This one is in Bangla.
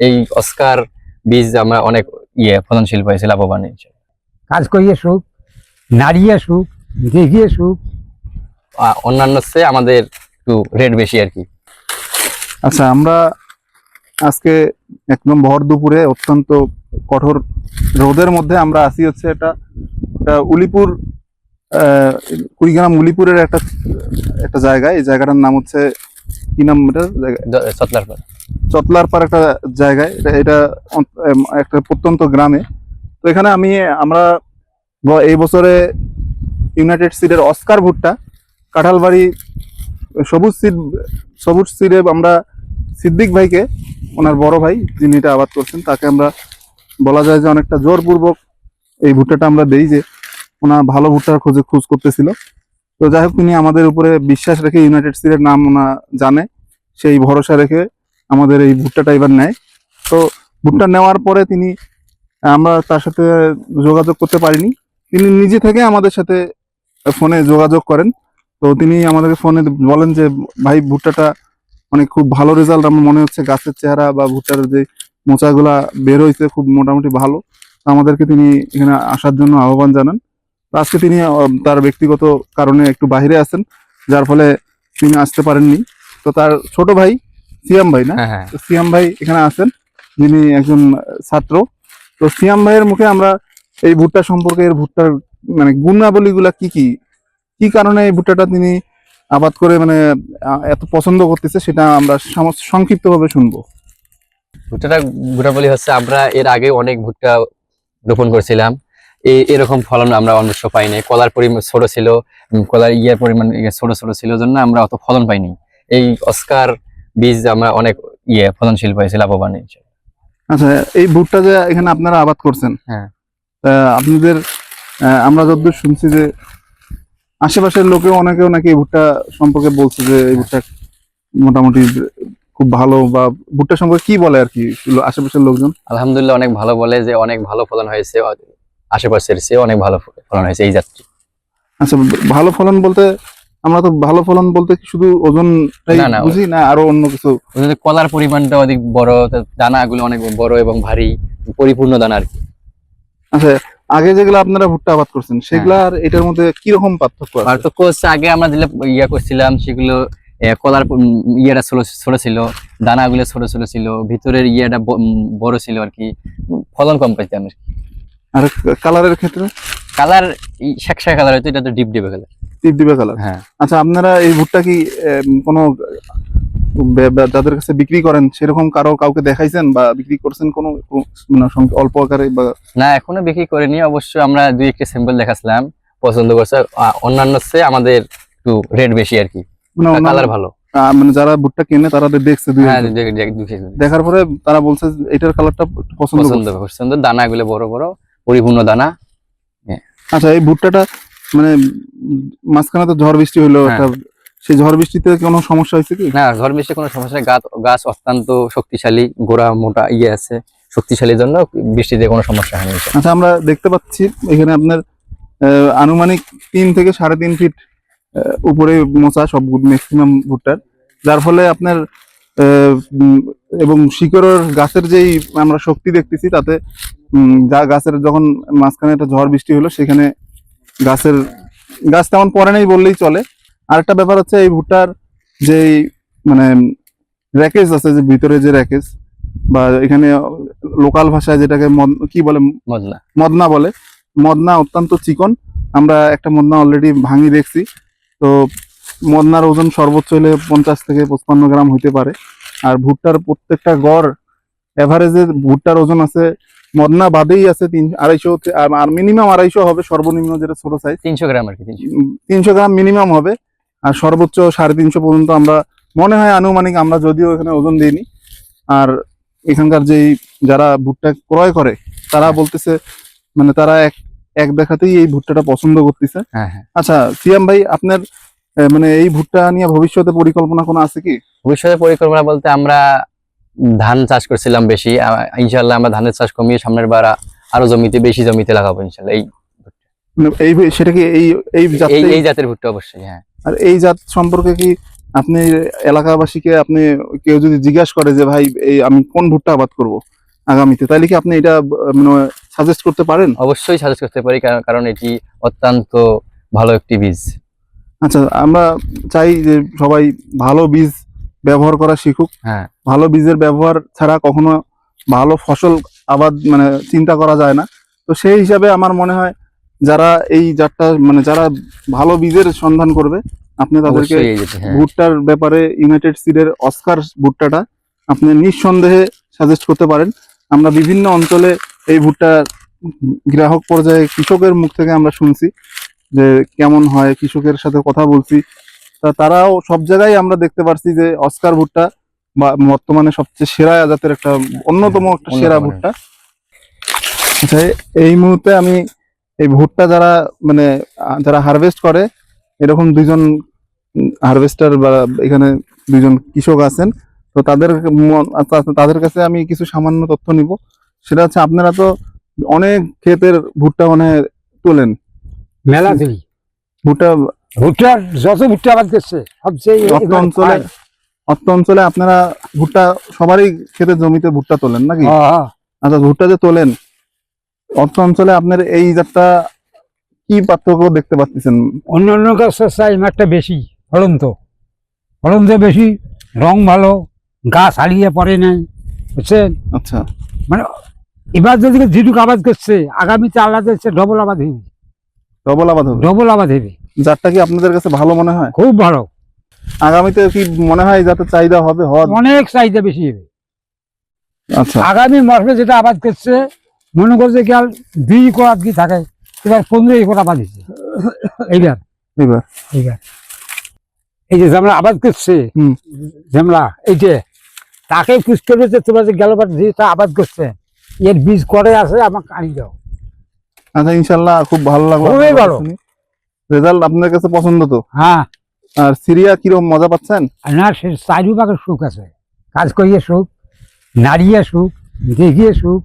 এই অস্কার বীজ আমরা অনেক ইয়ে ফলনশীল পাইছি লাভবান হয়েছে। কাজ করিয়ে সুখ নাড়িয়ে সুখ দেখিয়ে সুখ। অন্যান্য চেয়ে আমাদের একটু রেট বেশি আর কি। আচ্ছা আমরা আজকে একদম ভর দুপুরে অত্যন্ত কঠোর রোদের মধ্যে আমরা আসি হচ্ছে এটা এটা উলিপুর আহ, কুড়িগ্রাম উলিপুরের একটা একটা জায়গা এই জায়গাটার নাম হচ্ছে কি নাম এটার? জায়গা দ- সতলার পর চতলার পার একটা জায়গায়, এটা একটা প্রত্যন্ত গ্রামে। তো এখানে আমি, আমরা এই বছরে ইউনাইটেড সিডের অস্কার ভুট্টা, কাঁঠালবাড়ি, সবুজ সিড সবুজ সিডে আমরা সিদ্দিক ভাইকে, ওনার বড় ভাই, যিনি এটা আবাদ করছেন, তাকে আমরা বলা যায় যে অনেকটা জোরপূর্বক এই ভুট্টাটা আমরা দেই যে ওনার ভালো ভুট্টার খোঁজে খোঁজ করতেছিল। তো যাই হোক, তিনি আমাদের উপরে বিশ্বাস রেখে ইউনাইটেড সিডের নাম ওনা জানে, সেই ভরসা রেখে আমাদের এই ভুট্টাটা এবার নেয়। তো ভুট্টা নেওয়ার পরে তিনি, আমরা তার সাথে যোগাযোগ করতে পারিনি। তিনি নিজে থেকে আমাদের সাথে ফোনে যোগাযোগ করেন। তো তিনি আমাদেরকে ফোনে বলেন যে, ভাই, ভুট্টাটা মানে খুব ভালো রেজাল্ট আমার মনে হচ্ছে গাছের চেহারা বা ভুট্টার যে মোচাগুলা বের হয়েছে খুব মোটামুটি ভালো। আমাদেরকে তিনি এখানে আসার জন্য আহ্বান জানান। আজকে তিনি তার ব্যক্তিগত কারণে একটু বাইরে আছেন, যার ফলে তিনি আসতে পারেননি। তো তার ছোট ভাই সিয়াম ভাই না? হ্যাঁ হ্যাঁ। সিয়াম ভাই এখানে আছেন যিনি একজন ছাত্র। তো সিয়াম ভাইয়ের মুখে আমরা এই ভুট্টা সম্পর্কে এর ভুট্টার মানে গুণাবলীগুলা কি কি? কি কারণে এই ভুট্টাটা তিনি আবাদ করে মানে এত পছন্দ করতেছে সেটা আমরা সংক্ষিপ্ত ভাবে শুনব। ভুট্টাটা ভুট্টাপলি হচ্ছে আমরা এর আগে অনেক ভুট্টা রোপণ করেছিলাম। এই এরকম ফলন আমরা অন্যস্ব পাইনি কলার পরিমাণ ছোট ছিল কলার ইয়ের পরিমাণ ছোট ছোট ছিল জন্য আমরা অত ফলন পাইনি। এই অস্কার বীজ আমরা অনেক ইয়ে ফলনশীল হয়েছে লাভবান হয়েছে। আচ্ছা এই ভুট্টা যে এখানে আপনারা আবাদ করছেন হ্যাঁ। আপনাদের আমরা যতদূর শুনছি যে আশেপাশের লোকেও অনেকেও নাকি এই ভুট্টা সম্পর্কে বলছে যে এই ভুট্টা মোটামুটি খুব ভালো বা ভুট্টা সম্পর্কে কি বলে আর কি আশেপাশের লোকজন? আলহামদুলিল্লাহ অনেক ভালো বলে যে অনেক ভালো ফলন হয়েছে আশেপাশের চেয়ে অনেক ভালো ফলন হয়েছে এই যাত্রী আচ্ছা ভালো ফলন বলতে আমরা তো ভালো ফলন বলতে শুধু ওজন বুঝি না আরও অন্য কিছু? কলার পরিমাণটা অধিক বড় দানাগুলো অনেক বড় এবং ভারী পরিপূর্ণ দানা আর কি। আচ্ছা আগে যেগুলো আপনারা ভুট্টা আবাদ করছেন সেগুলা আর এটার মধ্যে কি রকম পার্থক্য পার্থক্য হচ্ছে আগে আমরা যেগুলো ইয়া করছিলাম সেগুলো কলার ইয়েটা ছোট ছোট ছিল দানাগুলো ছোট ছোট ছিল ভিতরের ইয়েটা বড় ছিল আর কি ফলন কম পাইতাম আর কি। আর কালারের ক্ষেত্রে? কালার কালার হয়তো এটা তো ডিপ ডিপে কালার। টিপ দিবে কালার? হ্যাঁ। আচ্ছা আপনারা এই ভুট্টা কি কোনো যাদের কাছে বিক্রি করেন সেরকম কারও কাউকে দেখাইছেন বা বিক্রি করছেন কোনো মানে অল্প আকারে বা? না এখনও বিক্রি করিনি। অবশ্য আমরা দুই একটা স্যাম্পল দেখাছিলাম পছন্দ করছে। অন্যান্য চেয়ে আমাদের একটু রেট বেশি আর কি। মানে কালার ভালো। মানে যারা ভুট্টা কিনে তারা দেখছে দুই হ্যাঁ দেখার পরে তারা বলছে এটার কালারটা পছন্দ। পছন্দ দানাগুলো বড় বড়। পরিপূর্ণ দানা। আচ্ছা এই ভুট্টাটা মানে মাঝখানে তো ঝড় বৃষ্টি হলো হ্যাঁ। একটা সেই ঝড় বৃষ্টিতে কোনো সমস্যা হয়েছে কি? না ঝড় বৃষ্টি কোনো সমস্যা নেই। গাছ গাছ অত্যন্ত শক্তিশালী গোড়া মোটা ইয়ে আছে শক্তিশালীর জন্য বৃষ্টিতে কোনো সমস্যা হয়নি। আচ্ছা আমরা দেখতে পাচ্ছি এখানে আপনার আনুমানিক তিন থেকে সাড়ে তিন ফিট উপরে মোচা সব ম্যাক্সিমাম ভুট্টার। যার ফলে আপনার আহ, এবং শিকড়ের গাছের যেই আমরা শক্তি দেখতেছি তাতে যা গাছের যখন মাঝখানে একটা ঝড় বৃষ্টি হলো সেখানে গাছের গাছ তেমন পরে নেই বললেই চলে। আরেকটা ব্যাপার হচ্ছে এই ভুট্টার যেই মানে র্যাকেজ আছে যে ভিতরে যে র্যাকেজ বা এখানে লোকাল ভাষায় যেটাকে কি বলে? মদনা। মদনা বলে। মদনা অত্যন্ত চিকন। আমরা একটা মদনা অলরেডি ভাঙি দেখছি। তো মদনার ওজন সর্বোচ্চ হলে পঞ্চাশ থেকে পঁচপান্ন গ্রাম হইতে পারে। আর ভুট্টার প্রত্যেকটা গড় এভারেজে ভুট্টার ওজন আছে মদনা বাদেই আছে তিন আড়াইশো আর- মিনিমাম আড়াইশো হবে সর্বনিম্ন যেটা ছোট সাইজ তিনশো গ্রাম আর কি তিনশো। গ্রাম মিনিমাম হবে আর সর্বোচ্চ সাড়ে তিনশো পর্যন্ত আমরা মনে হয় আনুমানিক আমরা যদিও এখানে ওজন দিইনি। আর এখানকার যেই যারা ভুট্টা ক্রয় করে তারা বলতেছে মানে তারা এক এক দেখাতেই এই ভুট্টাটা পছন্দ করতেছে। হ্যাঁ হ্যাঁ। আচ্ছা সিয়াম ভাই আপনার মানে এই ভুট্টা নিয়ে ভবিষ্যতে পরিকল্পনা কোনো আছে কি? ভবিষ্যতে পরিকল্পনা বলতে আমরা ধান চাষ করছিলাম বেশি ইনশাল্লাহ আমরা ধানের চাষ কমিয়ে সামনের বার আরও জমিতে বেশি জমিতে লাগাবো ইনশাল্লাহ এই মানে এই সেটা কি এই এই এই জাতের ভুট্টা অবশ্যই হ্যাঁ। আর এই জাত সম্পর্কে কি আপনি এলাকাবাসীকে আপনি কেউ যদি জিজ্ঞাসা করে যে ভাই এই আমি কোন ভুট্টা আবাদ করব আগামীতে? তাহলে কি আপনি এটা মানে সাজেস্ট করতে পারেন? অবশ্যই সাজেস্ট করতে পারি কারণ এটি অত্যন্ত ভালো একটি বীজ। আচ্ছা আমরা চাই যে সবাই ভালো বীজ ব্যবহার করা শিখুক। হ্যাঁ। ভালো বীজের ব্যবহার ছাড়া কখনো ভালো ফসল আবাদ মানে চিন্তা করা যায় না। তো সেই হিসাবে আমার মনে হয় যারা এই জাতটা মানে যারা ভালো বীজের সন্ধান করবে আপনি তাদেরকে হ্যাঁ। ভুট্টার ব্যাপারে ইউনাইটেড সিডের অস্কার ভুট্টাটা আপনি নিঃসন্দেহে সাজেস্ট করতে পারেন। আমরা বিভিন্ন অঞ্চলে এই ভুট্টা গ্রাহক পর্যায়ে কৃষকের মুখ থেকে আমরা শুনছি যে কেমন হয় কৃষকের সাথে কথা বলছি। তা তারাও সব জায়গায় আমরা দেখতে পারছি যে অস্কার ভুট্টা বর্তমানে সবচেয়ে সেরা জাতের একটা অন্যতম একটা সেরা ভুট্টা। আচ্ছা এই মুহূর্তে আমি এই ভুট্টা যারা মানে যারা হারভেস্ট করে এরকম দুইজন হারভেস্টার বা এখানে দুইজন কৃষক আছেন তো তাদের তাদের কাছে আমি কিছু সামান্য তথ্য নিব। সেটা হচ্ছে আপনারা তো অনেক ক্ষেতের ভুট্টা মানে তোলেন। মেলা ভুট্টা ভুট্টার যত ভুট্টা আবাদ করছে সবচেয়ে অঞ্চলে। অত্র অঞ্চলে আপনারা ভুট্টা সবারই ক্ষেতের জমিতে ভুট্টা তোলেন নাকি? হ্যাঁ, হ্যাঁ। আচ্ছা ভুট্টা যে তোলেন অত্র অঞ্চলে আপনার এই জাতটা কি পার্থক্য দেখতে পাচ্ছেন? অন্য অন্য গাছের চাই একটা বেশি ফলন তো। ফলন তো বেশি রং ভালো গাছ হারিয়ে পড়ে নাই বুঝছেন? আচ্ছা। মানে এবার যদি যেটুকু আবাদ করছে আগামীতে আলাদা হচ্ছে ডবল আবাদ হবে। ডবল আবাদ হবে? ডবল আবাদ হবে। জাতটা কি আপনাদের কাছে ভালো মনে হয়? খুব ভালো। আগামীতে কি মনে হয় যাতে চাহিদা হবে হওয়ার? অনেক চাহিদা বেশি হবে। আচ্ছা। আগামী মাসে যেটা আবাদ করছে মনে করছে কি আর দুই একর কি থাকে এবার পনেরো একর আবাদ হয়েছে। এইবার। এবার এইবার। এই যে জামলা আবাদ করছে। জামলা এই যে তাকে পুষ করেছে তোমরা যে গেলবার যেটা আবাদ করছে এর বীজ করে আছে আমাকে আনি দাও। আচ্ছা ইনশাল্লাহ খুব ভালো লাগল খুবই ভালো। রেজাল্ট আপনার কাছে পছন্দ তো? হ্যাঁ। আর সিরিয়া কীরকম মজা পাচ্ছেন? না, সে চারিপাখে সুখ আছে। কাজ করিয়ে সুখ, নাড়িয়ে সুখ, দেখিয়ে সুখ।